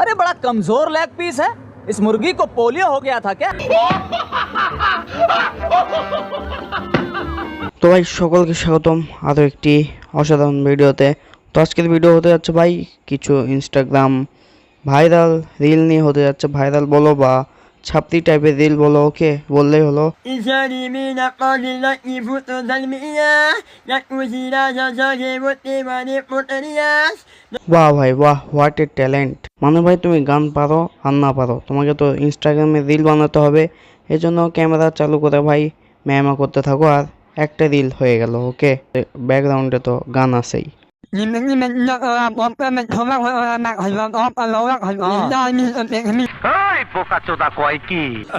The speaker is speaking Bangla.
अरे बड़ा कमजोर लेग पीस है। इस मुर्गी को पोलियो हो गया था क्या? তো ভাই সকলকে স্বাগতম আরও একটি অসাধারণ ভিডিওতে। তো আজকের ভিডিও হতে যাচ্ছে ভাই কিছু ইনস্টাগ্রাম ভাইরাল রিল নিয়ে হতে যাচ্ছে। ভাইরাল বলো বা ছাপতি টাইপের রিল বলো ওকে বললেই হলো। বাহ ভাই বাহ হোয়াট এ ট্যালেন্ট মানে ভাই তুমি গান পারো আর না পারো? তোমাকে তো ইনস্টাগ্রামে রিল বানাতে হবে। এই জন্য ক্যামেরা চালু করে ভাই ম্যামা করতে থাকো আর একটা রিল হয়ে গেল ওকে ব্যাকগ্রাউন্ডে তো গান আছেই। কয় কি?